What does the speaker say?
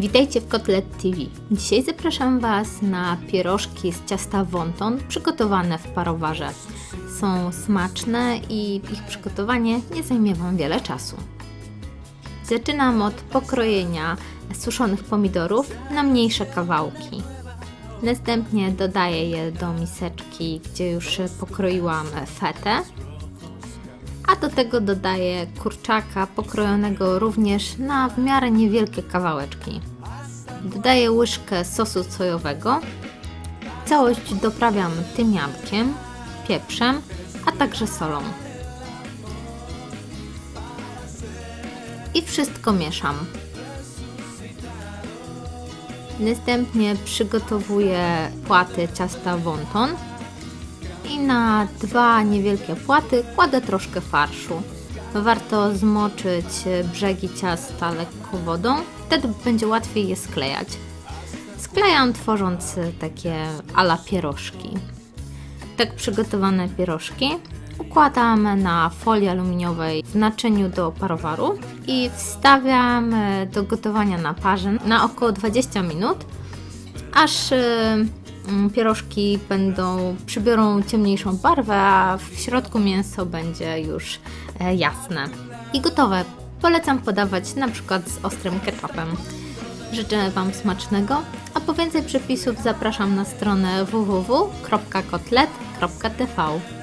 Witajcie w Kotlet TV. Dzisiaj zapraszam Was na pierożki z ciasta wonton przygotowane w parowarze. Są smaczne i ich przygotowanie nie zajmie Wam wiele czasu. Zaczynam od pokrojenia suszonych pomidorów na mniejsze kawałki. Następnie dodaję je do miseczki, gdzie już pokroiłam fetę. A do tego dodaję kurczaka pokrojonego również na w miarę niewielkie kawałeczki. Dodaję łyżkę sosu sojowego. Całość doprawiam tymiankiem, pieprzem, a także solą. I wszystko mieszam. Następnie przygotowuję płaty ciasta wonton i na dwa niewielkie płaty kładę troszkę farszu. Warto zmoczyć brzegi ciasta lekko wodą, wtedy będzie łatwiej je sklejać. Sklejam tworząc takie ala pierożki. Tak przygotowane pierożki układam na folii aluminiowej w naczyniu do parowaru i wstawiam do gotowania na parze na około 20 minut, aż pierożki będą przybiorą ciemniejszą barwę, a w środku mięso będzie już jasne. I gotowe. Polecam podawać na przykład z ostrym ketchupem. Życzę Wam smacznego, a po więcej przepisów zapraszam na stronę www.kotlet.tv.